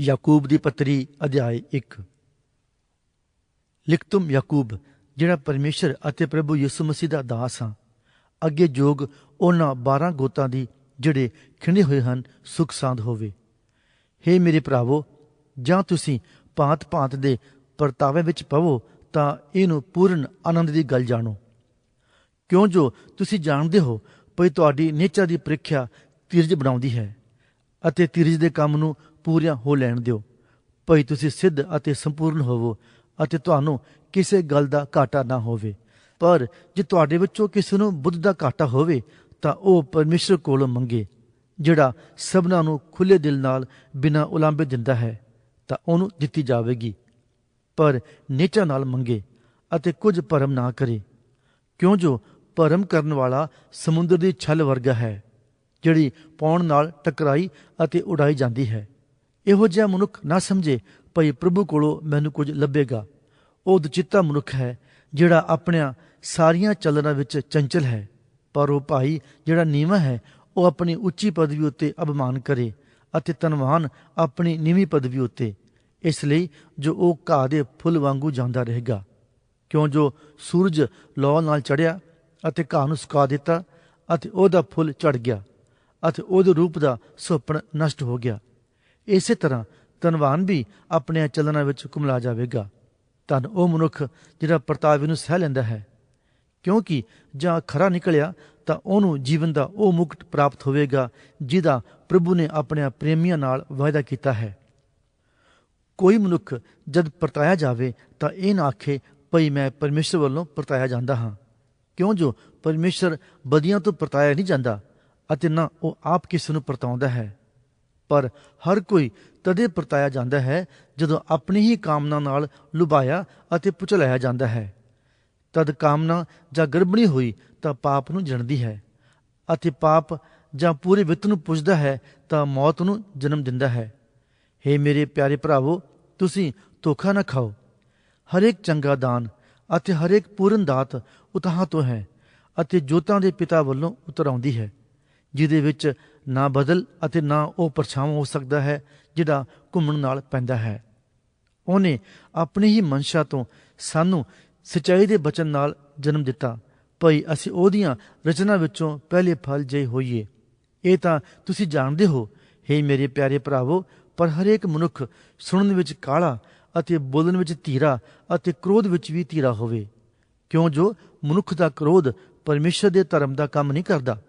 ਯਾਕੂਬ ਦੀ ਪੱਤਰੀ, ਅਧਿਆਇ 1 ਲਿਖਤਮ ਯਾਕੂਬ, ਜਿਹੜਾ ਪਰਮੇਸ਼ਰ ਅਤੇ ਪ੍ਰਭੂ ਯਿਸੂ ਮਸੀਹ ਦਾ ਦਾਸ ਹਾਂ। ਅੱਗੇ ਜੋਗ ਉਹਨਾਂ 12 ਗੋਤਾਂ ਦੀ ਜਿਹੜੇ ਖਿੰਡੇ ਹੋਏ ਹਨ, ਸੁਖ ਸਾਂਦ ਹੋਵੇ। ਹੇ ਮੇਰੇ ਭਰਾਵੋ, ਜਾਂ ਤੁਸੀਂ ਭਾਂਤ-ਭਾਂਤ ਦੇ ਪਰਤਾਵੇ ਵਿੱਚ ਪਵੋ, ਤਾਂ ਇਹਨੂੰ ਪੂਰਨ ਆਨੰਦ ਦੀ ਗੱਲ ਜਾਣੋ। ਕਿਉਂ ਜੋ ਤੁਸੀਂ ਜਾਣਦੇ ਹੋ ਭਈ ਤੁਹਾਡੀ ਨੇਚਰ ਦੀ ਪ੍ਰੀਖਿਆ ਧੀਰਜ ਬਣਾਉਂਦੀ ਹੈ ਅਤੇ ਧੀਰਜ ਦੇ ਕੰਮ ਨੂੰ ਪੂਰੀਆਂ ਹੋ ਲੈਣ ਦਿਓ। ਭਈ ਤੁਸੀਂ ਸਿੱਧ ਅਤੇ ਸੰਪੂਰਨ ਹੋਵੋ ਅਤੇ ਤੁਹਾਨੂੰ ਕਿਸੇ ਗੱਲ ਦਾ ਘਾਟਾ ਨਾ ਹੋਵੇ। ਪਰ ਜੇ ਤੁਹਾਡੇ ਵਿੱਚੋਂ ਕਿਸੇ ਨੂੰ ਬੁੱਧ ਦਾ ਘਾਟਾ ਹੋਵੇ, ਤਾਂ ਉਹ ਪਰਮੇਸ਼ਰ ਕੋਲੋਂ ਮੰਗੇ, ਜਿਹੜਾ ਸਭਨਾਂ ਨੂੰ ਖੁੱਲੇ ਦਿਲ ਨਾਲ ਬਿਨਾਂ ਉਲਾਂਭੇ ਦਿੰਦਾ ਹੈ, ਤਾਂ ਉਹਨੂੰ ਦਿੱਤੀ ਜਾਵੇਗੀ। ਪਰ ਨੇਚਾ ਨਾਲ ਮੰਗੇ ਅਤੇ ਕੁਝ ਭਰਮ ਨਾ ਕਰੇ। ਕਿਉਂ ਜੋ ਭਰਮ ਕਰਨ ਵਾਲਾ ਸਮੁੰਦਰ ਦੀ ਛਲ ਵਰਗਾ ਹੈ, ਜਿਹੜੀ ਪੌਣ ਨਾਲ ਟਕਰਾਈ ਅਤੇ ਉਡਾਈ ਜਾਂਦੀ ਹੈ। ਇਹੋ ਜਿਹਾ ਮਨੁੱਖ ਨਾ ਸਮਝੇ, ਭਈ ਪ੍ਰਭੂ ਕੋਲੋਂ ਮੈਨੂੰ ਕੁਝ ਲੱਭੇਗਾ। ਉਹ ਦੁਚਿੱਤਾ ਮਨੁੱਖ ਹੈ, ਜਿਹੜਾ ਆਪਣੀਆਂ ਸਾਰੀਆਂ ਚੱਲਣਾ ਵਿੱਚ ਚੰਚਲ ਹੈ। ਪਰ ਉਹ ਭਾਈ ਜਿਹੜਾ ਨੀਵਾਂ ਹੈ, ਉਹ ਆਪਣੀ ਉੱਚੀ ਪਦਵੀ ਉੱਤੇ ਅਭਿਮਾਨ ਕਰੇ ਅਤੇ ਧਨਵਾਨ ਆਪਣੀ ਨੀਵੀਂ ਪਦਵੀ ਉੱਤੇ। ਇਸ ਲਈ ਜੋ ਉਹ ਘਾਹ ਦੇ ਫੁੱਲ ਵਾਂਗੂ ਜਾਂਦਾ ਰਹੇਗਾ। ਕਿਉਂ ਜੋ ਸੂਰਜ ਲੌ ਨਾਲ ਚੜਿਆ ਅਤੇ ਘਾਹ ਨੂੰ ਸੁਕਾ ਦਿੱਤਾ ਅਤੇ ਉਹਦਾ ਫੁੱਲ ਝੜ ਗਿਆ ਅਤੇ ਉਹਦੇ ਰੂਪ ਦਾ ਸੁਪਨ ਨਸ਼ਟ ਹੋ ਗਿਆ। ਇਸੇ ਤਰ੍ਹਾਂ ਧਨਵਾਨ ਵੀ ਆਪਣੇ ਚਲਨਾਂ ਵਿੱਚ ਕੁਮਲਾ ਜਾਵੇਗਾ। ਧਨ ਉਹ ਮਨੁੱਖ ਜਿਹੜਾ ਪਰਤਾਵੇ ਨੂੰ ਸਹਿ ਲੈਂਦਾ ਹੈ। ਕਿਉਂਕਿ ਜਾਂ ਖਰਾ ਨਿਕਲਿਆ ਤਾਂ ਉਹਨੂੰ ਜੀਵਨ ਦਾ ਉਹ ਮੁਕਟ ਪ੍ਰਾਪਤ ਹੋਵੇਗਾ, ਜਿਹਦਾ ਪ੍ਰਭੂ ਨੇ ਆਪਣੇ ਪ੍ਰੇਮੀਆਂ ਨਾਲ ਵਾਅਦਾ ਕੀਤਾ ਹੈ। ਕੋਈ ਮਨੁੱਖ ਜਦ ਪਰਤਾਇਆ ਜਾਵੇ ਤਾਂ ਇਹ ਨਾ ਆਖੇ, ਭਈ ਮੈਂ ਪਰਮੇਸ਼ਰ ਵੱਲੋਂ ਪਰਤਾਇਆ ਜਾਂਦਾ ਹਾਂ। ਕਿਉਂ ਜੋ ਪਰਮੇਸ਼ਰ ਬਦੀਆਂ ਤੋਂ ਪਰਤਾਇਆ ਨਹੀਂ ਜਾਂਦਾ ਅਤੇ ਨਾ ਉਹ ਆਪ ਕਿਸ ਨੂੰ ਪਰਤਾਉਂਦਾ ਹੈ? ਪਰ ਹਰ ਕੋਈ ਤਦੇ ਪਰਤਾਇਆ ਜਾਂਦਾ ਹੈ ਜਦੋਂ ਆਪਣੀ ਹੀ ਕਾਮਨਾ ਨਾਲ ਲੁਭਾਇਆ ਅਤੇ ਪੁਚਲਾਇਆ ਜਾਂਦਾ ਹੈ। ਤਦ ਕਾਮਨਾ ਜਾਂ ਗਰਭਣੀ ਹੋਈ ਤਾਂ ਪਾਪ ਨੂੰ ਜਣਦੀ ਹੈ ਅਤੇ ਪਾਪ ਜਾਂ ਪੂਰੇ ਵਿੱਤ ਨੂੰ ਪੁੱਜਦਾ ਹੈ ਤਾਂ ਮੌਤ ਨੂੰ ਜਨਮ ਦਿੰਦਾ ਹੈ। हे ਮੇਰੇ ਪਿਆਰੇ ਭਰਾਵੋ, ਤੁਸੀਂ ਧੋਖਾ ਨਾ ਖਾਓ। ਹਰੇਕ ਚੰਗਾ ਦਾਨ ਅਤੇ ਹਰੇਕ ਪੂਰਨ ਦਾਤ ਉਤਾਹਾਂ ਤੋਂ ਹੈ ਅਤੇ ਜੋਤਾਂ ਦੇ ਪਿਤਾ ਵੱਲੋਂ ਉਤਰ ਆਉਂਦੀ ਹੈ, ਜਿਹਦੇ ਵਿੱਚ ਨਾ ਬਦਲ ਅਤੇ ਨਾ ਉਹ ਪਰਛਾਵਾਂ ਹੋ ਸਕਦਾ ਹੈ, ਜਿਹੜਾ ਘੁੰਮਣ ਨਾਲ ਪੈਂਦਾ ਹੈ। ਉਹਨੇ ਆਪਣੀ ਹੀ ਮਨਸ਼ਾ ਤੋਂ ਸਾਨੂੰ ਸਚਾਈ ਦੇ ਬਚਨ ਨਾਲ ਜਨਮ ਦਿੱਤਾ। ਭਈ ਅਸੀਂ ਉਹਦੀਆਂ ਰਚਨਾ ਵਿੱਚੋਂ ਪਹਿਲੇ ਫਲ ਜੇ ਹੋਈਏ। ਇਹ ਤਾਂ ਤੁਸੀਂ ਜਾਣਦੇ ਹੋ। हे ਮੇਰੇ ਪਿਆਰੇ ਭਰਾਵੋ, ਪਰ ਹਰੇਕ ਮਨੁੱਖ ਸੁਣਨ ਵਿੱਚ ਕਾਲਾ ਅਤੇ ਬੋਲਣ ਵਿੱਚ ਧੀਰਾ ਅਤੇ ਕ੍ਰੋਧ ਵਿੱਚ ਵੀ ਧੀਰਾ ਹੋਵੇ। ਕਿਉਂ ਜੋ ਮਨੁੱਖ ਦਾ ਕ੍ਰੋਧ ਪਰਮੇਸ਼ਰ ਦੇ ਧਰਮ ਦਾ ਕੰਮ ਨਹੀਂ ਕਰਦਾ?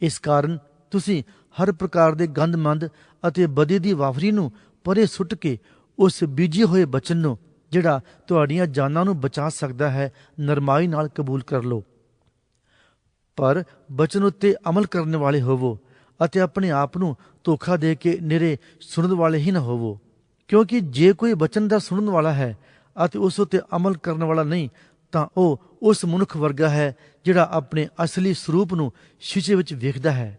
ਇਸ ਕਾਰਨ ਤੁਸੀਂ ਹਰ ਪ੍ਰਕਾਰ ਦੇ ਗੰਦਮੰਦ ਅਤੇ ਬਦੀ ਦੀ ਵਾਫਰੀ ਨੂੰ ਪਰੇ ਸੁੱਟ ਕੇ ਉਸ ਬੀਜੇ ਹੋਏ ਬਚਨ ਨੂੰ, ਜਿਹੜਾ ਤੁਹਾਡੀਆਂ ਜਾਨਾਂ ਨੂੰ ਬਚਾ ਸਕਦਾ ਹੈ, ਨਰਮਾਈ ਨਾਲ ਕਬੂਲ ਕਰ ਲਓ। ਪਰ ਬਚਨ ਉੱਤੇ ਅਮਲ ਕਰਨ ਵਾਲੇ ਹੋਵੋ ਅਤੇ ਆਪਣੇ ਆਪ ਨੂੰ ਧੋਖਾ ਦੇ ਕੇ ਨਿਰੇ ਸੁਣਨ ਵਾਲੇ ਹੀ ਨਾ ਹੋਵੋ। ਕਿਉਂਕਿ ਜੇ ਕੋਈ ਬਚਨ ਦਾ ਸੁਣਨ ਵਾਲਾ ਹੈ ਅਤੇ ਉਸ ਉੱਤੇ ਅਮਲ ਕਰਨ ਵਾਲਾ ਨਹੀਂ, ਤਾਂ ਉਹ ਉਸ ਮਨੁੱਖ ਵਰਗਾ ਹੈ, ਜਿਹੜਾ ਆਪਣੇ ਅਸਲੀ ਸਰੂਪ ਨੂੰ ਸ਼ੀਸ਼ੇ ਵਿੱਚ ਵੇਖਦਾ ਹੈ।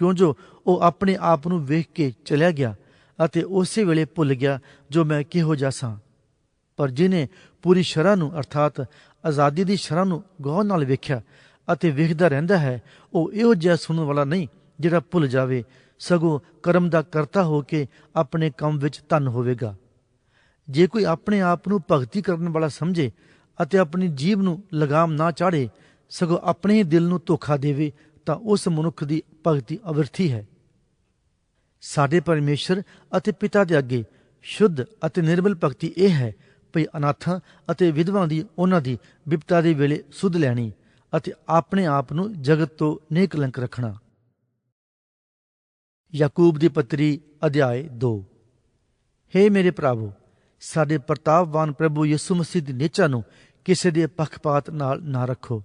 ਕਿਉਂ ਜੋ ਉਹ ਆਪਣੇ ਆਪ ਨੂੰ ਵੇਖ ਕੇ ਚਲਿਆ ਗਿਆ ਅਤੇ ਉਸੇ ਵੇਲੇ ਭੁੱਲ ਗਿਆ ਜੋ ਮੈਂ ਕਿਹੋ ਜਿਹਾ ਸਾਂ। ਪਰ ਜਿਨੇ ਪੂਰੀ ਸ਼ਰ੍ਹਾਂ ਨੂੰ, ਅਰਥਾਤ ਆਜ਼ਾਦੀ ਦੀ ਸ਼ਰਾਂ ਨੂੰ ਗੌਰ ਨਾਲ ਵੇਖਿਆ ਅਤੇ ਵੇਖਦਾ ਰਹਿੰਦਾ ਹੈ, ਉਹ ਇਹੋ ਜਿਹਾ ਸੁਣਨ ਵਾਲਾ ਨਹੀਂ ਜਿਹੜਾ ਭੁੱਲ ਜਾਵੇ, ਸਗੋਂ ਕਰਮ ਦਾ ਕਰਤਾ ਹੋ ਕੇ ਆਪਣੇ ਕੰਮ ਵਿੱਚ ਧਨ ਹੋਵੇਗਾ। ਜੇ ਕੋਈ ਆਪਣੇ ਆਪ ਨੂੰ ਭਗਤੀ ਕਰਨ ਵਾਲਾ ਸਮਝੇ ਅਤੇ ਆਪਣੀ ਜੀਵ ਨੂੰ ਲਗਾਮ ਨਾ ਚਾੜੇ ਸਗੋਂ ਆਪਣੇ ਹੀ ਦਿਲ ਨੂੰ ਧੋਖਾ ਦੇਵੇ ਤਾਂ ਉਸ ਮਨੁੱਖ ਦੀ ਭਗਤੀ ਅਵਰਥੀ ਹੈ। ਸਾਡੇ ਪਰਮੇਸ਼ਰ ਅਤੇ ਪਿਤਾ ਦੇ ਅੱਗੇ ਸ਼ੁੱਧ ਅਤੇ ਨਿਰਮਲ ਭਗਤੀ ਇਹ ਹੈ ਭਈ ਅਨਾਥਾਂ ਅਤੇ ਵਿਧਵਾਂ ਦੀ ਉਹਨਾਂ ਦੀ ਵਿਪਤਾ ਦੇ ਵੇਲੇ ਸੁਧ ਲੈਣੀ ਅਤੇ ਆਪਣੇ ਆਪ ਨੂੰ ਜਗਤ ਤੋਂ ਨੇਕਲੰਕ ਰੱਖਣਾ। ਯਾਕੂਬ ਦੀ ਪੱਤਰੀ ਅਧਿਆਇ 2 हे ਮੇਰੇ ਭਰਾਵੋ, ਸਾਡੇ ਪ੍ਰਤਾਪਵਾਨ ਪ੍ਰਭੂ ਯਿਸੂ ਮਸੀਹ ਦੀ ਨੇਚਾ ਨੂੰ ਕਿਸੇ ਦੇ ਪੱਖਪਾਤ ਨਾਲ ਨਾ ਰੱਖੋ,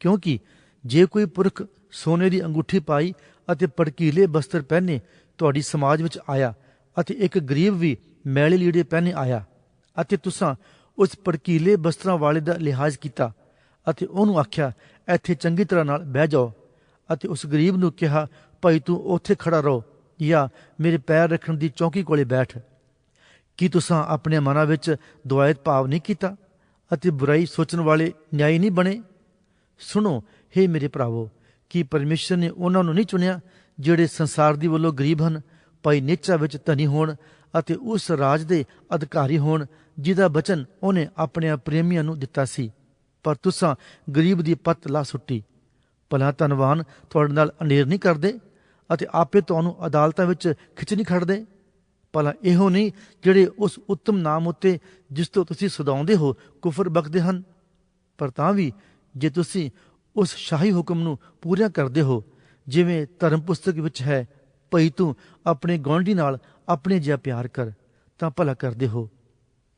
ਕਿਉਂਕਿ ਜੇ ਕੋਈ ਪੁਰਖ ਸੋਨੇ ਦੀ ਅੰਗੂਠੀ ਪਾਈ ਅਤੇ ਪੜਕੀਲੇ ਬਸਤਰ ਪਹਿਨੇ ਤੁਹਾਡੀ ਸਮਾਜ ਵਿੱਚ ਆਇਆ ਅਤੇ ਇੱਕ ਗਰੀਬ ਵੀ ਮੈਲੇ ਲੀੜੇ ਪਹਿਨੇ ਆਇਆ ਅਤੇ ਤੁਸੀਂ ਉਸ ਪੜਕੀਲੇ ਬਸਤਰਾਂ ਵਾਲੇ ਦਾ ਲਿਹਾਜ਼ ਕੀਤਾ ਅਤੇ ਉਹਨੂੰ ਆਖਿਆ, ਇੱਥੇ ਚੰਗੀ ਤਰ੍ਹਾਂ ਨਾਲ ਬਹਿ ਜਾਓ। ਅਤੇ ਉਸ ਗਰੀਬ ਨੂੰ ਕਿਹਾ, ਭਾਈ ਤੂੰ ਉੱਥੇ ਖੜਾ ਰਹੋ ਜਾਂ ਮੇਰੇ ਪੈਰ ਰੱਖਣ ਦੀ ਚੌਂਕੀ ਕੋਲੇ ਬੈਠ। ਕੀ ਤੁਸੀਂ ਆਪਣੇ ਮਨਾਂ ਵਿੱਚ ਦੁਆਇਤ ਭਾਵ ਨਹੀਂ ਕੀਤਾ ਅਤੇ ਬੁਰਾਈ ਸੋਚਣ ਵਾਲੇ ਨਿਆਈ ਨਹੀਂ ਬਣੇ? ਸੁਣੋ हे ਮੇਰੇ ਭਰਾਵੋ ਕਿ ਪਰਮੇਸ਼ਰ ਨੇ ਉਹਨਾਂ ਨੂੰ ਨਹੀਂ ਚੁਣਿਆ ਜਿਹੜੇ ਸੰਸਾਰ ਦੀ ਵੱਲੋਂ ਗਰੀਬ ਹਨ? ਭਾਈ ਨੇਚਾ ਵਿੱਚ ਧਨੀ ਹੋਣ ਅਤੇ ਉਸ ਰਾਜ ਦੇ ਅਧਿਕਾਰੀ ਹੋਣ, ਜਿਹਦਾ ਬਚਨ ਉਹਨੇ ਆਪਣੇ ਪ੍ਰੇਮੀਆਂ ਨੂੰ ਦਿੱਤਾ ਸੀ। ਪਰ ਤੁਸਾਂ ਗਰੀਬ ਦੀ ਪੱਤ ਲਾ ਸੁੱਟੀ। ਭਲਾ ਧਨਵਾਨ ਤੁਹਾਡੇ ਨਾਲ ਅਨੇਰ ਨਹੀਂ ਕਰਦੇ ਅਤੇ ਆਪੇ ਤੁਹਾਨੂੰ ਅਦਾਲਤਾਂ ਵਿੱਚ ਖਿੱਚ ਨਹੀਂ ਖੜਦੇ ਭਲਾ ਇਹੋ ਨਹੀਂ ਜਿਹੜੇ ਉਸ ਉੱਤਮ ਨਾਮ ਉੱਤੇ ਜਿਸ ਤੋਂ ਤੁਸੀਂ ਸਦਾਉਂਦੇ ਹੋ, ਕੁਫਰ ਬਖਦੇ ਹਨ? ਪਰ ਤਾਂ ਵੀ ਜੇ ਤੁਸੀਂ ਉਸ ਸ਼ਾਹੀ ਹੁਕਮ ਨੂੰ ਪੂਰਾ ਕਰਦੇ ਹੋ, ਜਿਵੇਂ ਧਰਮ ਪੁਸਤਕ ਵਿੱਚ ਹੈ, ਭਈ ਤੂੰ ਆਪਣੇ ਗਵਾਂਢੀ ਨਾਲ ਆਪਣੇ ਜਿਹਾ ਪਿਆਰ ਕਰ, ਤਾਂ ਭਲਾ ਕਰਦੇ ਹੋ।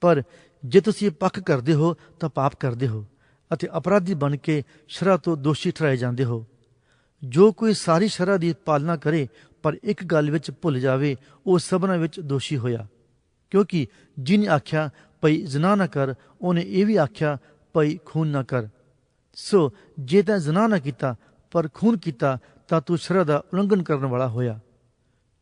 ਪਰ ਜੇ ਤੁਸੀਂ ਪੱਖ ਕਰਦੇ ਹੋ, ਤਾਂ ਪਾਪ ਕਰਦੇ ਹੋ, ਅਤੇ ਅਪਰਾਧੀ ਬਣ ਕੇ ਸ਼ਰਾ ਤੋਂ ਦੋਸ਼ੀ ਠਹਿਰਾਏ ਜਾਂਦੇ ਹੋ। ਜੋ ਕੋਈ ਸਾਰੀ ਸ਼ਰਾ ਦੀ ਪਾਲਣਾ ਕਰੇ, ਪਰ ਇੱਕ ਗੱਲ ਵਿੱਚ ਭੁੱਲ ਜਾਵੇ, ਉਹ ਸਭਨਾਂ ਵਿੱਚ ਦੋਸ਼ੀ ਹੋਇਆ। ਕਿਉਂਕਿ ਜਿਨੇ ਆਖਿਆ, ਭਈ ਜ਼ਨਾ ਨਾ ਕਰ, ਉਹਨੇ ਇਹ ਵੀ ਆਖਿਆ, ਭਈ ਖੂਨ ਨਾ ਕਰ। ਸੋ ਜੇ ਤਾਂ ਜ਼ਨਾ ਨਾ ਕੀਤਾ, ਪਰ ਖੂਨ ਕੀਤਾ, ਤਾਂ ਤੂੰ ਸ਼ਰਾ ਦਾ ਉਲੰਘਣ ਕਰਨ ਵਾਲਾ ਹੋਇਆ।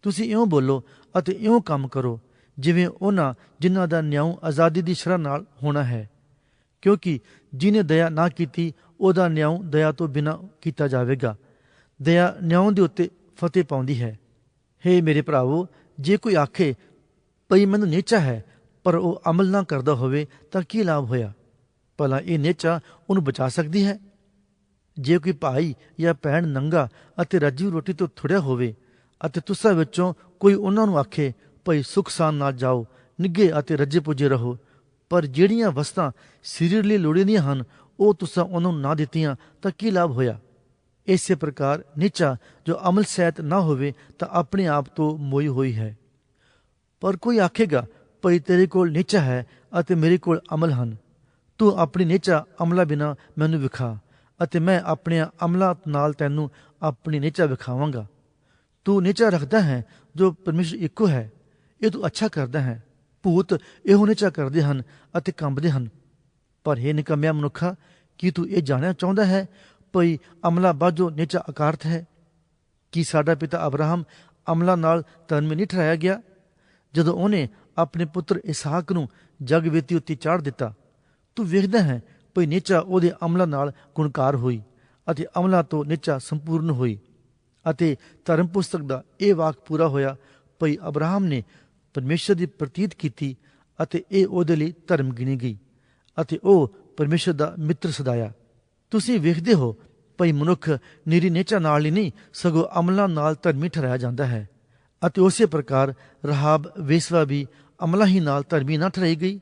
ਤੁਸੀਂ ਇਉਂ ਬੋਲੋ ਅਤੇ ਇਉਂ ਕੰਮ ਕਰੋ, ਜਿਵੇਂ ਉਹਨਾਂ ਜਿਨ੍ਹਾਂ ਦਾ ਨਿਆਂ ਆਜ਼ਾਦੀ ਦੀ ਸ਼ਰਾ ਨਾਲ ਹੋਣਾ ਹੈ। ਕਿਉਂਕਿ ਜਿਨੇ ਦਇਆ ਨਾ ਕੀਤੀ, ਉਹਦਾ ਨਿਆਂ ਦਇਆ ਤੋਂ ਬਿਨਾ ਕੀਤਾ ਜਾਵੇਗਾ। ਦਇਆ ਨਿਆਂ ਦੇ ਉੱਤੇ ਫਤਿਹ ਪਾਉਂਦੀ ਹੈ। ਹੇ ਮੇਰੇ ਭਰਾਵੋ, ਜੇ ਕੋਈ ਆਖੇ, ਭਈ ਮੈਨੂੰ ਨੇਚਾ ਹੈ, ਪਰ ਉਹ ਅਮਲ ਨਾ ਕਰਦਾ ਹੋਵੇ, ਤਾਂ ਕੀ ਲਾਭ ਹੋਇਆ? ਭਲਾ ਇਹ ਨੇਚਾ ਉਹਨੂੰ ਬਚਾ ਸਕਦੀ ਹੈ? ਜੇ ਕੋਈ ਭਾਈ ਜਾਂ ਭੈਣ ਨੰਗਾ ਅਤੇ ਰੱਜੀ ਰੋਟੀ ਤੋਂ ਥੁੜਿਆ ਹੋਵੇ ਅਤੇ ਤੁਸਾਂ ਵਿੱਚੋਂ ਕੋਈ ਉਹਨਾਂ ਨੂੰ ਆਖੇ, ਭਈ ਸੁਖ ਸਾਨ ਨਾਲ ਜਾਓ ਨਿੱਗੇ ਅਤੇ ਰੱਜੇ ਪੁੱਜੇ ਰਹੋ। ਪਰ ਜਿਹੜੀਆਂ ਵਸਤਾਂ ਸਰੀਰ ਲਈ ਲੋੜੀਂਦੀਆਂ ਹਨ, ਉਹ ਤੁਸਾਂ ਉਹਨਾਂ ਨੂੰ ਨਾ ਦਿੱਤੀਆਂ, ਤਾਂ ਕੀ ਲਾਭ ਹੋਇਆ? ਇਸੇ ਪ੍ਰਕਾਰ ਨੀਚਾ ਜੋ ਅਮਲ ਸਹਿਤ ਨਾ ਹੋਵੇ, ਤਾਂ ਆਪਣੇ ਆਪ ਤੋਂ ਮੋਈ ਹੋਈ ਹੈ। ਪਰ ਕੋਈ ਆਖੇਗਾ, ਭਈ ਤੇਰੇ ਕੋਲ ਨੀਚਾ ਹੈ ਅਤੇ ਮੇਰੇ ਕੋਲ ਅਮਲ ਹਨ। ਤੂੰ ਆਪਣੀ ਨੀਚਾ ਅਮਲਾ ਬਿਨਾ ਮੈਨੂੰ ਵਿਖਾ ਅਤੇ ਮੈਂ ਆਪਣੇ ਅਮਲਾ ਨਾਲ ਤੈਨੂੰ ਆਪਣੀ ਨੀਚਾ ਵਿਖਾਵਾਂਗਾ। ਤੂੰ ਨੀਚਾ ਰੱਖਦਾ ਹੈ ਜੋ ਪਰਮੇਸ਼ਰ ਇੱਕੋ ਹੈ। ਇਹ ਤੂੰ ਅੱਛਾ ਕਰਦਾ ਹੈ। ਭੂਤ ਇਹੋ ਨਿਚਾ ਕਰਦੇ ਹਨ ਅਤੇ ਕੰਬਦੇ ਹਨ। ਪਰ ਇਹ ਨਿਕੰਮਿਆ ਮਨੁੱਖਾ, ਕੀ ਤੂੰ ਇਹ ਜਾਣਨਾ ਚਾਹੁੰਦਾ ਹੈ ਭਈ ਅਮਲਾ ਬਾਝੋ ਨੀਚਾ ਅਕਾਰਤ ਹੈ? ਕੀ ਸਾਡਾ ਪਿਤਾ ਅਬਰਾਹਮ ਅਮਲਾ ਨਾਲ ਧਰਮ ਨਹੀਂ ਠਹਿਰਾਇਆ ਗਿਆ? ਜਦੋਂ ਉਹਨੇ ਆਪਣੇ ਪੁੱਤਰ ਇਸਾਕ ਨੂੰ ਜਗ ਵੇਤੀ ਉੱਤੇ ਚਾੜ ਦਿੱਤਾ ਤੂੰ ਵੇਖਦਾ ਹੈ ਭਈ ਨੀਚਾ ਉਹਦੇ ਅਮਲਾਂ ਨਾਲ ਗੁਣਕਾਰ ਹੋਈ ਅਤੇ ਅਮਲਾਂ ਤੋਂ ਨਿਚਾ ਸੰਪੂਰਨ ਹੋਈ ਅਤੇ ਧਰਮ ਪੁਸਤਕ ਦਾ ਇਹ ਵਾਕ ਪੂਰਾ ਹੋਇਆ ਭਈ ਅਬਰਾਹਮ ਨੇ ਪਰਮੇਸ਼ਰ ਦੀ ਪ੍ਰਤੀਤ ਕੀਤੀ ਅਤੇ ਇਹ ਉਹਦੇ ਲਈ ਧਰਮ ਗਿਣੀ ਗਈ ਅਤੇ ਉਹ ਪਰਮੇਸ਼ਰ ਦਾ ਮਿੱਤਰ ਸਦਾਇਆ। ਤੁਸੀਂ ਵੇਖਦੇ ਹੋ ਭਈ ਮਨੁੱਖ ਨਿਰੀ ਨੇਚਾ ਨਾਲ ਹੀ ਨਹੀਂ, ਸਗੋਂ ਅਮਲਾਂ ਨਾਲ ਧਰਮੀ ਠਹਿਰਾਇਆ ਜਾਂਦਾ ਹੈ ਅਤੇ ਉਸੇ ਪ੍ਰਕਾਰ ਰਹਾਬ, ਵੇਸਵਾ ਵੀ ਅਮਲਾ ਹੀ ਨਾਲ ਧਰਮੀ ਨਾ ਠਹਿਰਾਈ ਗਈ।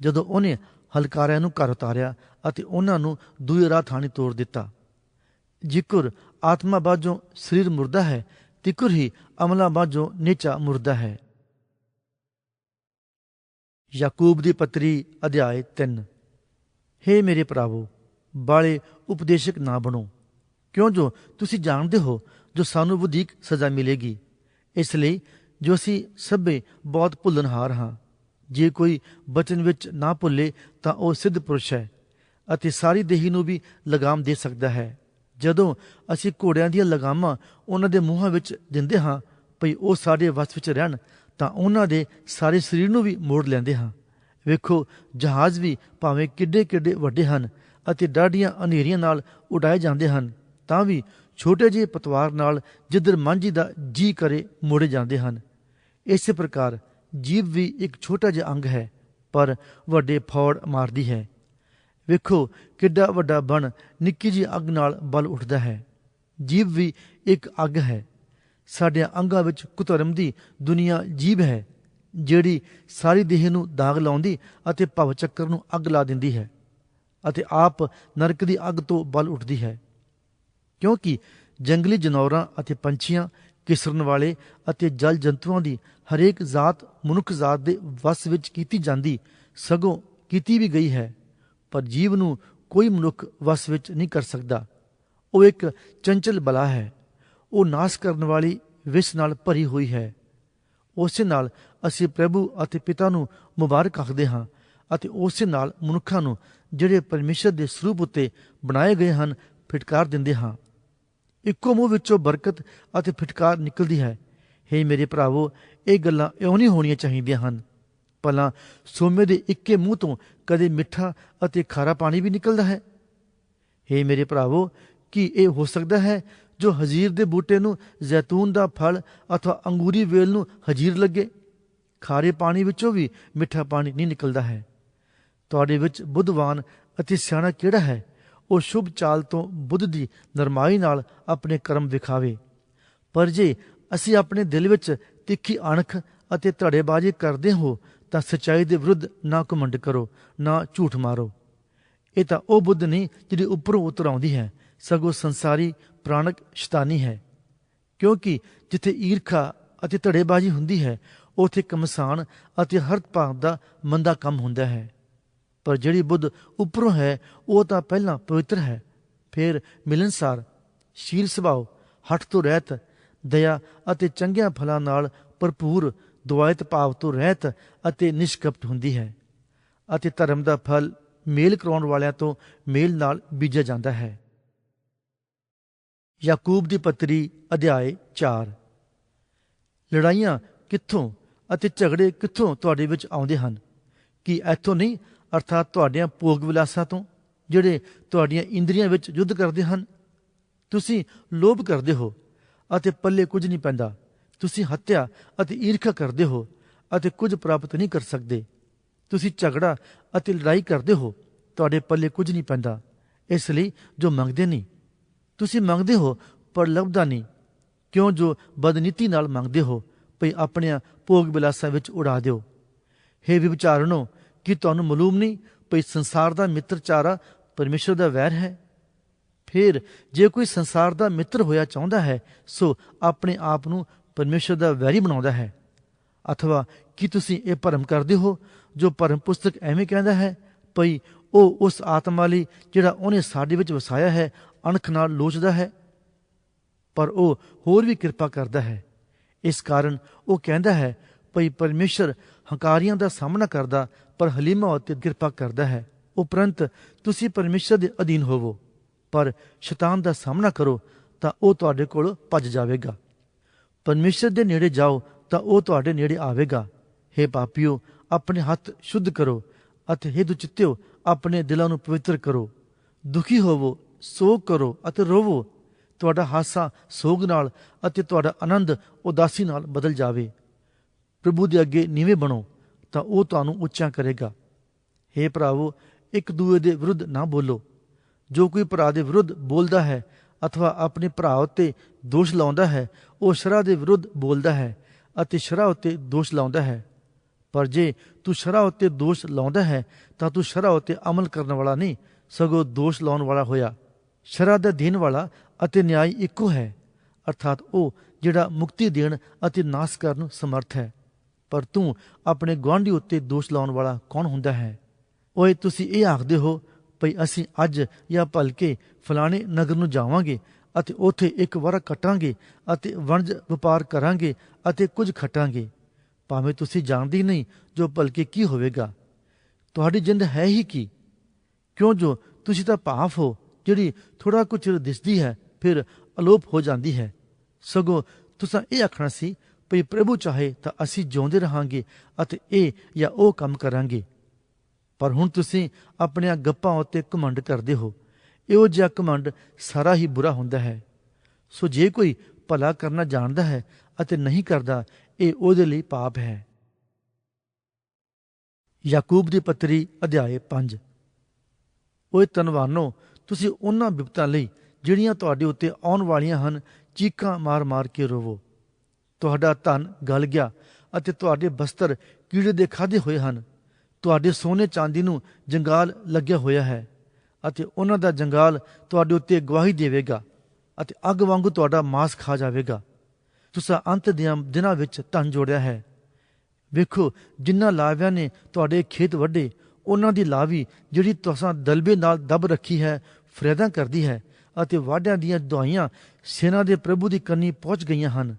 ਜਦੋਂ ਉਹਨੇ ਹਲਕਾਰਿਆਂ ਨੂੰ ਘਰ ਉਤਾਰਿਆ ਅਤੇ ਉਹਨਾਂ ਨੂੰ ਦੂਏ ਰਾਹ ਥਾਣੀ ਤੋੜ ਦਿੱਤਾ। ਜਿਕਰ ਆਤਮਾ ਬਾਝੋਂ ਸਰੀਰ ਮੁਰਦਾ ਹੈ, ਤਿਕਰ ਹੀ ਅਮਲਾ ਬਾਝੋਂ ਨੀਚਾ ਮੁਰਦਾ ਹੈ। ਯਾਕੂਬ ਦੀ ਪਤਰੀ, ਅਧਿਆਇ 3 ਹੇ ਮੇਰੇ ਭਰਾਵੋ, ਬਾਲੇ ਉਪਦੇਸ਼ਕ ਨਾ ਬਣੋ। ਕਿਉਂ ਜੋ ਤੁਸੀਂ ਜਾਣਦੇ ਹੋ, ਜੋ ਸਾਨੂੰ ਵਧੇਕ ਸਜ਼ਾ ਮਿਲੇਗੀ। ਇਸ ਲਈ ਜੋ ਅਸੀਂ ਸਭੇ ਬਹੁਤ ਭੁੱਲਣਹਾਰ ਹਾਂ। ਜੇ ਕੋਈ ਬਚਨ ਵਿੱਚ ਨਾ ਭੁੱਲੇ, ਤਾਂ ਉਹ ਸਿੱਧ ਪੁਰਸ਼ ਹੈ ਅਤੇ ਸਾਰੀ ਦੇਹੀ ਨੂੰ ਵੀ ਲਗਾਮ ਦੇ ਸਕਦਾ ਹੈ। ਜਦੋਂ ਅਸੀਂ ਘੋੜਿਆਂ ਦੀਆਂ ਲਗਾਮਾਂ ਉਹਨਾਂ ਦੇ ਮੂੰਹਾਂ ਵਿੱਚ ਦਿੰਦੇ ਹਾਂ, ਭਈ ਉਹ ਸਾਡੇ ਵਸ ਵਿੱਚ ਰਹਿਣ, ਤਾਂ ਉਹਨਾਂ ਦੇ ਸਾਰੇ ਸਰੀਰ ਨੂੰ ਵੀ ਮੋੜ ਲੈਂਦੇ ਹਾਂ। ਵੇਖੋ, ਜਹਾਜ਼ ਵੀ ਭਾਵੇਂ ਕਿੱਡੇ ਕਿੱਡੇ ਵੱਡੇ ਹਨ ਅਤੇ ਡਾਢੀਆਂ ਹਨੇਰੀਆਂ ਨਾਲ ਉਡਾਏ ਜਾਂਦੇ ਹਨ, ਤਾਂ ਵੀ ਛੋਟੇ ਜਿਹੇ ਪਤਵਾਰ ਨਾਲ ਜਿੱਧਰ ਮਾਂਝੀ ਦਾ ਜੀ ਕਰੇ ਮੋੜੇ ਜਾਂਦੇ ਹਨ। ਇਸੇ ਪ੍ਰਕਾਰ ਜੀਵ ਵੀ ਇੱਕ ਛੋਟਾ ਜਿਹਾ ਅੰਗ ਹੈ, ਪਰ ਵੱਡੇ ਫੌੜ ਮਾਰਦੀ ਹੈ। ਵੇਖੋ ਕਿੱਡਾ ਵੱਡਾ ਬਣ ਨਿੱਕੀ ਜੀ ਅੱਗ ਨਾਲ ਬਲ ਉੱਠਦਾ ਹੈ। ਜੀਵ ਵੀ ਇੱਕ ਅੱਗ ਹੈ। ਸਾਡੇ ਅੰਗਾਂ ਵਿੱਚ ਕੁਧਰਮ ਦੀ ਦੁਨੀਆ ਜੀਵ ਹੈ, ਜਿਹੜੀ ਸਾਰੀ ਦੇਹ ਨੂੰ ਦਾਗ ਲਾਉਂਦੀ ਅਤੇ ਭਵ ਚੱਕਰ ਨੂੰ ਅੱਗ ਲਾ ਦਿੰਦੀ ਹੈ ਅਤੇ ਆਪ ਨਰਕ ਦੀ ਅੱਗ ਤੋਂ ਬਲ ਉੱਠਦੀ ਹੈ। ਕਿਉਂਕਿ ਜੰਗਲੀ ਜਨੌਰਾਂ ਅਤੇ ਪੰਛੀਆਂ ਕਿਸਰਨ ਵਾਲੇ ਅਤੇ ਜਲ ਜੰਤੂਆਂ ਦੀ ਹਰੇਕ ਜ਼ਾਤ ਮਨੁੱਖ ਜ਼ਾਤ ਦੇ ਵਸ ਵਿੱਚ ਕੀਤੀ ਜਾਂਦੀ, ਸਗੋਂ ਕੀਤੀ ਵੀ ਗਈ ਹੈ। ਪਰ ਜੀਵ ਨੂੰ ਕੋਈ ਮਨੁੱਖ ਵਸ ਵਿੱਚ ਨਹੀਂ ਕਰ ਸਕਦਾ। ਉਹ ਇੱਕ ਚੰਚਲ ਬਲਾ ਹੈ। ਉਹ ਨਾਸ ਕਰਨ ਵਾਲੀ ਵਿਸ ਨਾਲ ਭਰੀ ਹੋਈ ਹੈ। ਉਸੇ ਨਾਲ ਅਸੀਂ ਪ੍ਰਭੂ ਅਤੇ ਪਿਤਾ ਨੂੰ ਮੁਬਾਰਕ ਆਖਦੇ ਹਾਂ ਅਤੇ ਉਸੇ ਨਾਲ ਮਨੁੱਖਾਂ ਨੂੰ ਜਿਹੜੇ ਪਰਮੇਸ਼ਰ ਦੇ ਸਰੂਪ ਉੱਤੇ ਬਣਾਏ ਗਏ ਹਨ, ਫਟਕਾਰ ਦਿੰਦੇ ਹਾਂ। ਇੱਕੋ ਮੂੰਹ ਵਿੱਚੋਂ ਬਰਕਤ ਅਤੇ ਫਟਕਾਰ ਨਿਕਲਦੀ ਹੈ। ਹੇ ਮੇਰੇ ਭਰਾਵੋ, ਇਹ ਗੱਲਾਂ ਇਉਂ ਨਹੀਂ ਹੋਣੀਆਂ ਚਾਹੀਦੀਆਂ ਹਨ। ਭਲਾ ਸੋਮੇ ਦੇ ਇੱਕੇ ਮੂੰਹ ਤੋਂ ਕਦੇ ਮਿੱਠਾ ਅਤੇ ਖਾਰਾ ਪਾਣੀ ਵੀ ਨਿਕਲਦਾ ਹੈ। ਹੇ ਮੇਰੇ ਭਰਾਵੋ, ਕੀ ਇਹ ਹੋ ਸਕਦਾ ਹੈ ਜੋ ਹਜੀਰ ਦੇ ਬੂਟੇ ਨੂੰ ਜ਼ੈਤੂਨ ਦਾ ਫਲ ਅਥਵਾ ਅੰਗੂਰੀ ਵੇਲ ਨੂੰ ਹਜੀਰ ਲੱਗੇ? ਖਾਰੇ ਪਾਣੀ ਵਿੱਚੋਂ ਵੀ ਮਿੱਠਾ ਪਾਣੀ ਨਹੀਂ ਨਿਕਲਦਾ ਹੈ। ਤੁਹਾਡੇ ਵਿੱਚ ਬੁੱਧਵਾਨ ਅਤੇ ਸਿਆਣਾ ਕਿਹੜਾ ਹੈ? ਉਹ ਸ਼ੁਭ ਚਾਲ ਤੋਂ ਬੁੱਧ ਦੀ ਨਰਮਾਈ ਨਾਲ ਆਪਣੇ ਕਰਮ ਵਿਖਾਵੇ ਪਰ ਜੇ ਅਸੀਂ ਆਪਣੇ ਦਿਲ ਵਿੱਚ ਤਿੱਖੀ ਅਣਖ ਅਤੇ ਧੜੇਬਾਜ਼ੀ ਕਰਦੇ ਹੋ, ਤਾਂ ਸਚਾਈ ਦੇ ਵਿਰੁੱਧ ਨਾ ਘਮੰਡ ਕਰੋ, ਨਾ ਝੂਠ ਮਾਰੋ। ਇਹ ਤਾਂ ਉਹ ਬੁੱਧ ਨਹੀਂ ਜਿਹੜੀ ਉੱਪਰੋਂ ਉਤਰ ਆਉਂਦੀ ਹੈ, ਸਗੋਂ ਸੰਸਾਰੀ ਪ੍ਰਾਣਕ ਸ਼ਤਾਨੀ ਹੈ। ਕਿਉਂਕਿ ਜਿੱਥੇ ਈਰਖਾ ਅਤੇ ਧੜੇਬਾਜ਼ੀ ਹੁੰਦੀ ਹੈ, ਉਥੇ ਕਮਸਾਨ ਅਤੇ ਹਰ ਭਾਗ ਦਾ ਮੰਦਾ ਕੰਮ ਹੁੰਦਾ ਹੈ। ਪਰ ਜਿਹੜੀ ਬੁੱਧ ਉੱਪਰੋਂ ਹੈ, ਉਹ ਤਾਂ ਪਹਿਲਾਂ ਪਵਿੱਤਰ ਹੈ। ਫਿਰ ਮਿਲਨਸਾਰ ਸ਼ੀਲ ਸੁਭਾਅ, ਹੱਠ ਤੋਂ ਰਹਿਤ, ਦਇਆ ਅਤੇ ਚੰਗਿਆਂ ਫਲਾਂ ਨਾਲ ਭਰਪੂਰ, ਦੁਆਇਤ ਭਾਵ ਤੋਂ ਰਹਿਤ ਅਤੇ ਨਿਸ਼ਕਪਟ ਹੁੰਦੀ ਹੈ ਅਤੇ ਧਰਮ ਦਾ ਫਲ ਮੇਲ ਕਰਾਉਣ ਵਾਲਿਆਂ ਤੋਂ ਮੇਲ ਨਾਲ ਬੀਜਿਆ ਜਾਂਦਾ ਹੈ। ਯਾਕੂਬ ਦੀ ਪੱਤਰੀ ਅਧਿਆਏ 4 ਲੜਾਈਆਂ ਕਿੱਥੋਂ ਅਤੇ ਝਗੜੇ ਕਿੱਥੋਂ ਤੁਹਾਡੇ ਵਿੱਚ ਆਉਂਦੇ ਹਨ? ਕਿ ਇੱਥੋਂ ਨਹੀਂ ਅਰਥਾਤ ਤੁਹਾਡੀਆਂ ਭੋਗ ਵਿਲਾਸਾਂ ਤੋਂ, ਜਿਹੜੇ ਤੁਹਾਡੀਆਂ ਇੰਦਰੀਆਂ ਵਿੱਚ ਯੁੱਧ ਕਰਦੇ ਹਨ। ਤੁਸੀਂ ਲੋਭ ਕਰਦੇ ਹੋ ਅਤੇ ਪੱਲੇ ਕੁਝ ਨਹੀਂ ਪੈਂਦਾ। ਤੁਸੀਂ ਹੱਤਿਆ ਅਤੇ ਈਰਖਾ ਕਰਦੇ ਹੋ ਅਤੇ ਕੁਝ ਪ੍ਰਾਪਤ ਨਹੀਂ ਕਰ ਸਕਦੇ। ਤੁਸੀਂ ਝਗੜਾ ਅਤੇ ਲੜਾਈ ਕਰਦੇ ਹੋ, ਤੁਹਾਡੇ ਪੱਲੇ ਕੁਝ ਨਹੀਂ ਪੈਂਦਾ। ਇਸ ਲਈ ਜੋ ਮੰਗਦੇ ਨਹੀਂ, ਤੁਸੀਂ ਮੰਗਦੇ ਹੋ ਪਰ ਲੱਭਦਾ ਨਹੀਂ। ਕਿਉਂ ਜੋ ਬਦਨੀਤੀ ਨਾਲ ਮੰਗਦੇ ਹੋ, ਭਈ ਆਪਣੀਆਂ ਭੋਗ ਬਿਲਾਸਾਂ ਵਿੱਚ ਉਡਾ ਦਿਓ। हे ਵਿਚਾਰਨੋ ਕੀ ਤੁਹਾਨੂੰ ਮਾਲੂਮ ਨਹੀਂ ਭਈ ਸੰਸਾਰ ਦਾ ਮਿੱਤਰਚਾਰਾ ਪਰਮੇਸ਼ਰ ਦਾ ਵੈਰ ਹੈ? ਫਿਰ ਜੇ ਕੋਈ ਸੰਸਾਰ ਦਾ ਮਿੱਤਰ ਹੋਇਆ ਚਾਹੁੰਦਾ ਹੈ, ਸੋ ਆਪਣੇ ਆਪ ਨੂੰ ਪਰਮੇਸ਼ਰ ਦਾ ਵੈਰੀ ਬਣਾਉਂਦਾ ਹੈ। ਅਥਵਾ ਕੀ ਤੁਸੀਂ ਇਹ ਭਰਮ ਕਰਦੇ ਹੋ, ਜੋ ਭਰਮ ਪੁਸਤਕ ਐਵੇਂ ਕਹਿੰਦਾ ਹੈ, ਭਈ ਉਹ ਉਸ ਆਤਮਾ ਲਈ ਜਿਹੜਾ ਉਹਨੇ ਸਾਡੇ ਵਿੱਚ ਵਸਾਇਆ ਹੈ, ਅਣਖ ਨਾਲ ਲੋਚਦਾ ਹੈ? ਪਰ ਉਹ ਹੋਰ ਵੀ ਕਿਰਪਾ ਕਰਦਾ ਹੈ। ਇਸ ਕਾਰਨ ਉਹ ਕਹਿੰਦਾ ਹੈ, ਭਈ ਪਰਮੇਸ਼ਰ ਹੰਕਾਰੀਆਂ ਦਾ ਸਾਹਮਣਾ ਕਰਦਾ ਪਰ ਹਲੀਮਾ ਉਤੇ ਕਿਰਪਾ ਕਰਦਾ ਹੈ। ਉਪਰੰਤ ਤੁਸੀਂ ਪਰਮੇਸ਼ਰ ਦੇ ਅਧੀਨ ਹੋਵੋ। ਪਰ ਸ਼ੈਤਾਨ ਦਾ ਸਾਹਮਣਾ ਕਰੋ ਤਾਂ ਉਹ ਤੁਹਾਡੇ ਕੋਲ ਭੱਜ ਜਾਵੇਗਾ। ਪਰਮੇਸ਼ਰ ਦੇ ਨੇੜੇ ਜਾਓ ਤਾਂ ਉਹ ਤੁਹਾਡੇ ਨੇੜੇ ਆਵੇਗਾ। हे ਪਾਪੀਓ, ਆਪਣੇ ਹੱਥ ਸ਼ੁੱਧ ਕਰੋ ਅਤੇ हे ਦੁਚਿੱਤਿਓ, ਆਪਣੇ ਦਿਲਾਂ ਨੂੰ ਪਵਿੱਤਰ ਕਰੋ। ਦੁਖੀ ਹੋਵੋ, ਸੋਗ ਕਰੋ ਅਤੇ ਰੋਵੋ। ਤੁਹਾਡਾ ਹਾਸਾ ਸੋਗ ਨਾਲ ਅਤੇ ਤੁਹਾਡਾ ਆਨੰਦ ਉਦਾਸੀ ਨਾਲ ਬਦਲ ਜਾਵੇ। ਪ੍ਰਭੂ ਦੇ ਅੱਗੇ ਨੀਵੇਂ ਬਣੋ। ਤਾਂ ਉਹ ਤੁਹਾਨੂੰ ਉੱਚਾ ਕਰੇਗਾ। हे ਭਰਾਵੋ, ਇੱਕ ਦੂਏ ਦੇ ਵਿਰੁੱਧ ਨਾ ਬੋਲੋ। ਜੋ ਕੋਈ ਭਰਾ ਦੇ ਵਿਰੁੱਧ ਬੋਲਦਾ ਹੈ ਅਥਵਾ ਆਪਣੇ ਭਰਾ ਉੱਤੇ ਦੋਸ਼ ਲਾਉਂਦਾ ਹੈ, ਉਹ ਸ਼ਰਾ ਦੇ ਵਿਰੁੱਧ ਬੋਲਦਾ ਹੈ ਅਤੇ ਸ਼ਰਾ ਉੱਤੇ ਦੋਸ਼ ਲਾਉਂਦਾ ਹੈ। ਪਰ ਜੇ ਤੂੰ ਸ਼ਰਾ ਉੱਤੇ ਦੋਸ਼ ਲਾਉਂਦਾ ਹੈ, ਤਾਂ ਤੂੰ ਸ਼ਰਾ ਉੱਤੇ ਅਮਲ ਕਰਨ ਵਾਲਾ ਨਹੀਂ, ਸਗੋਂ ਦੋਸ਼ ਲਾਉਣ ਵਾਲਾ ਹੋਇਆ। ਸ਼ਰਾ ਦਾ ਦੇਣ ਵਾਲਾ ਅਤੇ ਨਿਆਂ ਇੱਕੋ ਹੈ, ਅਰਥਾਤ ਉਹ ਜਿਹੜਾ ਮੁਕਤੀ ਦੇਣ ਅਤੇ ਨਾਸ ਕਰਨ ਨੂੰ ਸਮਰਥ ਹੈ। ਪਰ ਤੂੰ ਆਪਣੇ ਗਵਾਂਢੀ ਉੱਤੇ ਦੋਸ਼ ਲਾਉਣ ਵਾਲਾ ਕੌਣ ਹੁੰਦਾ ਹੈ? ਓਏ, ਤੁਸੀਂ ਇਹ ਆਖਦੇ ਹੋ ਭਈ ਅਸੀਂ ਅੱਜ ਜਾਂ ਭਲਕੇ ਫਲਾਣੇ ਨਗਰ ਨੂੰ ਜਾਵਾਂਗੇ ਅਤੇ ਉੱਥੇ ਇੱਕ ਵਾਰ ਕਟਾਂਗੇ ਅਤੇ ਵਣਜ ਵਪਾਰ ਕਰਾਂਗੇ ਅਤੇ ਕੁਝ ਖਟਾਂਗੇ। ਭਾਵੇਂ ਤੁਸੀਂ ਜਾਣਦੇ ਨਹੀਂ ਜੋ ਭਲਕੇ ਕੀ ਹੋਵੇਗਾ। ਤੁਹਾਡੀ ਜਿੰਦ ਹੈ ਹੀ ਕੀ? ਕਿਉਂ ਜੋ ਤੁਸੀਂ ਤਾਂ ਭਾਫ ਹੋ, ਜਿਹੜੀ ਥੋੜਾ ਕੁ ਚਿਰ ਦਿਸਦੀ ਹੈ, ਫਿਰ ਅਲੋਪ ਹੋ ਜਾਂਦੀ ਹੈ। ਸਗੋਂ ਤੁਸੀਂ ਇਹ ਆਖਣਾ ਸੀ ਭਈ ਪ੍ਰਭੂ ਚਾਹੇ ਤਾਂ ਅਸੀਂ ਜਿਉਂਦੇ ਰਹਾਂਗੇ ਅਤੇ ਇਹ ਜਾਂ ਉਹ ਕੰਮ ਕਰਾਂਗੇ। ਪਰ ਹੁਣ ਤੁਸੀਂ ਆਪਣੀਆਂ ਗੱਪਾਂ ਉੱਤੇ ਘਮੰਡ ਕਰਦੇ ਹੋ। ਇਹੋ ਜਿਹਾ ਘਮੰਡ ਸਾਰਾ ਹੀ ਬੁਰਾ ਹੁੰਦਾ ਹੈ। ਸੋ ਜੇ ਕੋਈ ਭਲਾ ਕਰਨਾ ਜਾਣਦਾ ਹੈ ਅਤੇ ਨਹੀਂ ਕਰਦਾ, ਇਹ ਉਹਦੇ ਲਈ ਪਾਪ ਹੈ। ਯਾਕੂਬ ਦੀ ਪੱਤਰੀ ਅਧਿਆਏ 5 ਓਏ ਤਨਵਾਨੋ ਤੁਸੀਂ ਉਹਨਾਂ ਵਿਪਤਾਂ ਲਈ ਜਿਹੜੀਆਂ ਤੁਹਾਡੇ ਉੱਤੇ ਆਉਣ ਵਾਲੀਆਂ ਹਨ, ਚੀਕਾਂ ਮਾਰ-ਮਾਰ ਕੇ ਰੋਵੋ। ਤੁਹਾਡਾ ਧਨ ਗਲ ਗਿਆ ਅਤੇ ਤੁਹਾਡੇ ਬਸਤਰ ਕੀੜੇ ਦੇ ਖਾਦੇ ਹੋਏ ਹਨ। ਤੁਹਾਡੇ ਸੋਨੇ ਚਾਂਦੀ ਨੂੰ ਜੰਗਾਲ ਲੱਗਿਆ ਹੋਇਆ ਹੈ ਅਤੇ ਉਹਨਾਂ ਦਾ ਜੰਗਾਲ ਤੁਹਾਡੇ ਉੱਤੇ ਗਵਾਹੀ ਦੇਵੇਗਾ ਅਤੇ ਅੱਗ ਵਾਂਗੂ ਤੁਹਾਡਾ ਮਾਸ ਖਾ ਜਾਵੇਗਾ। ਤੁਸੀਂ ਅੰਤ ਦੇ ਦਿਨਾਂ ਵਿੱਚ ਧਨ ਜੋੜਿਆ ਹੈ। ਵੇਖੋ, ਜਿਨ੍ਹਾਂ ਲਾਵਿਆਂ ਨੇ ਤੁਹਾਡੇ ਖੇਤ ਵੱਢੇ, ਉਹਨਾਂ ਦੀ ਲਾਵੀ ਜਿਹੜੀ ਤੁਸੀਂ ਦਲਬੇ ਨਾਲ ਦਬ ਰੱਖੀ ਹੈ ਫਰੇਦਾਂ ਕਰਦੀ ਹੈ ਅਤੇ ਵਾਢਿਆਂ ਦੀਆਂ ਦਵਾਈਆਂ ਸੈਨਾ ਦੇ ਪ੍ਰਭੂ ਦੀ ਕੰਨੀ ਪਹੁੰਚ ਗਈਆਂ ਹਨ।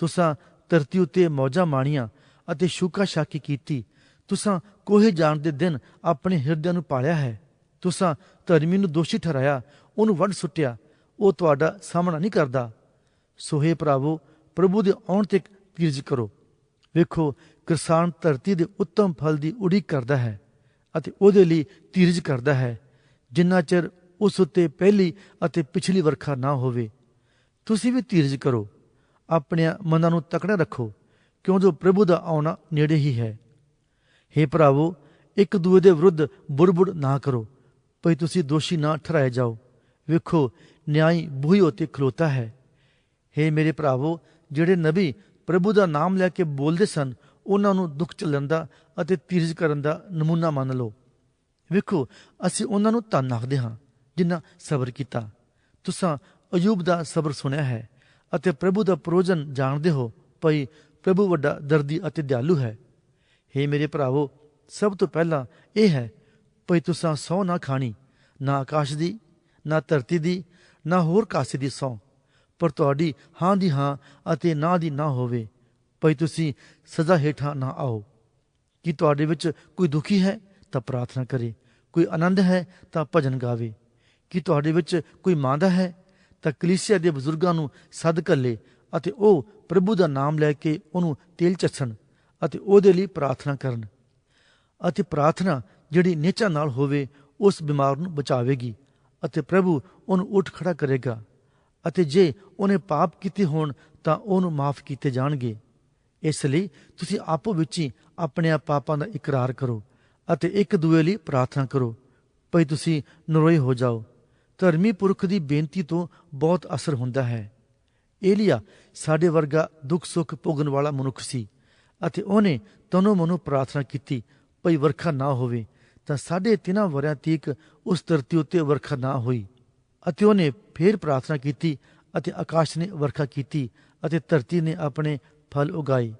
ਤੁਸਾਂ ਧਰਤੀ ਉੱਤੇ ਮੌਜਾਂ ਮਾਣੀਆਂ ਅਤੇ ਸ਼ੂਕਾ ਸ਼ਾਕੀ ਕੀਤੀ ਤੁਸਾਂ ਕੋਹੇ ਜਾਣ ਦੇ ਦਿਨ ਆਪਣੇ ਹਿਰਦਿਆਂ ਨੂੰ ਪਾਲਿਆ ਹੈ ਤੁਸਾਂ ਧਰਮੀ ਨੂੰ ਦੋਸ਼ੀ ਠਹਿਰਾਇਆ ਉਹਨੂੰ ਵੱਢ ਸੁੱਟਿਆ ਉਹ ਤੁਹਾਡਾ ਸਾਹਮਣਾ ਨਹੀਂ ਕਰਦਾ ਸੋਹੇ ਭਰਾਵੋ ਪ੍ਰਭੂ ਦੇ ਆਉਣ ਤੱਕ ਧੀਰਜ ਕਰੋ ਵੇਖੋ ਕਿਸਾਨ ਧਰਤੀ ਦੇ ਉੱਤਮ ਫਲ ਦੀ ਉਡੀਕ ਕਰਦਾ ਹੈ ਅਤੇ ਉਹਦੇ ਲਈ ਧੀਰਜ ਕਰਦਾ ਹੈ ਜਿੰਨਾ ਚਿਰ ਉਸ ਉੱਤੇ ਪਹਿਲੀ ਅਤੇ ਪਿਛਲੀ ਵਰਖਾ ਨਾ ਹੋਵੇ ਤੁਸੀਂ ਵੀ ਧੀਰਜ ਕਰੋ ਆਪਣੇ ਮਨਾਂ ਨੂੰ ਤਕੜਾ ਰੱਖੋ, ਕਿਉਂ ਜੋ ਪ੍ਰਭੂ ਦਾ ਆਉਣਾ ਨੇੜੇ ਹੀ ਹੈ। हे ਭਰਾਵੋ, ਇੱਕ ਦੂਏ ਦੇ ਵਿਰੁੱਧ ਬੁੜਬੁੜ ਨਾ ਕਰੋ, ਭਈ ਤੁਸੀਂ ਦੋਸ਼ੀ ਨਾ ਠਹਿਰਾਏ ਜਾਓ। ਵੇਖੋ ਨਿਆਈ ਬੂਹੀ ਉਤੇ ਖਲੋਤਾ ਹੈ। हे ਮੇਰੇ ਭਰਾਵੋ, ਜਿਹੜੇ ਨਬੀ ਪ੍ਰਭੂ ਦਾ ਨਾਮ ਲੈ ਕੇ ਬੋਲਦੇ ਸਨ, ਉਹਨਾਂ ਨੂੰ ਦੁੱਖ ਝੱਲਣ ਦਾ ਅਤੇ ਧੀਰਜ ਕਰਨ ਦਾ ਨਮੂਨਾ ਮੰਨ ਲਓ। ਵੇਖੋ, ਅਸੀਂ ਉਹਨਾਂ ਨੂੰ ਧੰਨ ਆਖਦੇ ਹਾਂ, ਜਿਨ੍ਹਾਂ ਸਬਰ ਕੀਤਾ। ਤੁਸੀਂ ਅਯੂਬ ਦਾ ਸਬਰ ਸੁਣਿਆ ਹੈ। ਅਤੇ ਪ੍ਰਭੂ ਦਾ ਪ੍ਰੋਜਨ ਜਾਣਦੇ ਹੋ, ਭਈ ਪ੍ਰਭੂ ਵੱਡਾ ਦਰਦੀ ਅਤੇ ਦਿਆਲੂ ਹੈ। हे ਮੇਰੇ ਭਰਾਵੋ, ਸਭ ਤੋਂ ਪਹਿਲਾਂ ਇਹ ਹੈ, ਭਈ ਤੁਸੀਂ ਸੌ ਨਾ ਖਾਣੀ, ਨਾ ਆਕਾਸ਼ ਦੀ, ਨਾ ਧਰਤੀ ਦੀ, ਨਾ ਹੋਰ ਕਾਸੇ ਦੀ ਸੌ ਪਰ ਤੁਹਾਡੀ ਹਾਂ ਦੀ ਹਾਂ ਅਤੇ ਨਾ ਦੀ ਨਾ ਹੋਵੇ, ਭਈ ਤੁਸੀਂ ਸਜ਼ਾ ਹੇਠਾਂ ਨਾ ਆਓ। ਕਿ ਤੁਹਾਡੇ ਵਿੱਚ ਕੋਈ ਦੁਖੀ ਹੈ, ਤਾਂ ਪ੍ਰਾਰਥਨਾ ਕਰੇ, ਕੋਈ ਆਨੰਦ ਹੈ, ਤਾਂ ਭਜਨ ਗਾਵੇ। ਕਿ ਤੁਹਾਡੇ ਵਿੱਚ ਕੋਈ ਮਾਂਦਾ ਹੈ ਤਾਂ ਕਲੀਸਿਆ ਦੇ ਬਜ਼ੁਰਗਾਂ ਨੂੰ ਸਦ ਘੱਲੇ ਅਤੇ ਉਹ ਪ੍ਰਭੂ ਦਾ ਨਾਮ ਲੈ ਕੇ ਉਹਨੂੰ ਤੇਲ ਚੱਸਣ ਅਤੇ ਉਹਦੇ ਲਈ ਪ੍ਰਾਰਥਨਾ ਕਰਨ ਅਤੇ ਪ੍ਰਾਰਥਨਾ ਜਿਹੜੀ ਨੇਚਾ ਨਾਲ ਹੋਵੇ, ਉਸ ਬਿਮਾਰ ਨੂੰ ਬਚਾਵੇਗੀ ਅਤੇ ਪ੍ਰਭੂ ਉਹਨੂੰ ਉੱਠ ਖੜਾ ਕਰੇਗਾ ਅਤੇ ਜੇ ਉਹਨੇ ਪਾਪ ਕੀਤੇ ਹੋਣ, ਤਾਂ ਉਹਨੂੰ ਮਾਫ ਕੀਤੇ ਜਾਣਗੇ। ਇਸ ਲਈ ਤੁਸੀਂ ਆਪੋ ਵਿੱਚ ਹੀ ਆਪਣੇ ਆਪ ਪਾਪਾਂ ਦਾ ਇਕਰਾਰ ਕਰੋ ਅਤੇ ਇੱਕ ਦੂਏ ਲਈ ਪ੍ਰਾਰਥਨਾ ਕਰੋ, ਭਈ ਤੁਸੀਂ ਨਰੋਏ ਹੋ ਜਾਓ। ਧਰਮੀ ਪੁਰਖ ਦੀ ਬੇਨਤੀ ਤੋਂ ਬਹੁਤ ਅਸਰ ਹੁੰਦਾ ਹੈ। ਏਲੀਆ ਸਾਡੇ ਵਰਗਾ ਦੁੱਖ ਸੁੱਖ ਭੋਗਣ ਵਾਲਾ ਮਨੁੱਖ ਸੀ ਅਤੇ ਉਹਨੇ ਤਨੋ ਮਨੋ ਪ੍ਰਾਰਥਨਾ ਕੀਤੀ, ਭਈ ਵਰਖਾ ਨਾ ਹੋਵੇ, ਤਾਂ ਸਾਢੇ ਤਿੰਨਾਂ ਵਰਿਆਂ ਤੀਕ ਉਸ ਧਰਤੀ ਉੱਤੇ ਵਰਖਾ ਨਾ ਹੋਈ ਅਤੇ ਉਹਨੇ ਫੇਰ ਪ੍ਰਾਰਥਨਾ ਕੀਤੀ ਅਤੇ ਆਕਾਸ਼ ਨੇ ਵਰਖਾ ਕੀਤੀ ਅਤੇ ਧਰਤੀ ਨੇ ਆਪਣੇ ਫਲ ਉਗਾਏ।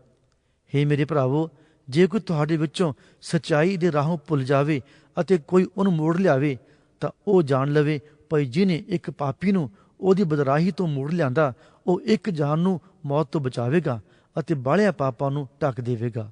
ਹੇ ਮੇਰੇ ਭਰਾਵੋ, ਜੇ ਕੋਈ ਤੁਹਾਡੇ ਵਿੱਚੋਂ ਸਚਾਈ ਦੇ ਰਾਹੋਂ ਭੁੱਲ ਜਾਵੇ ਅਤੇ ਕੋਈ ਉਹਨੂੰ ਮੋੜ ਲਿਆਵੇ, ਤਾਂ ਉਹ ਜਾਣ ਲਵੇ ਭਈ ਜਿਨੇ ਇੱਕ ਪਾਪੀ ਨੂੰ ਉਹਦੀ ਬਦਰਾਹੀ ਤੋਂ ਮੋੜ ਲਿਆਂਦਾ, ਉਹ ਇੱਕ ਜਾਨ ਨੂੰ ਮੌਤ ਤੋਂ ਬਚਾਵੇਗਾ ਅਤੇ ਬਾਹਲਿਆਂ ਪਾਪਾਂ ਨੂੰ ਢੱਕ ਦੇਵੇਗਾ।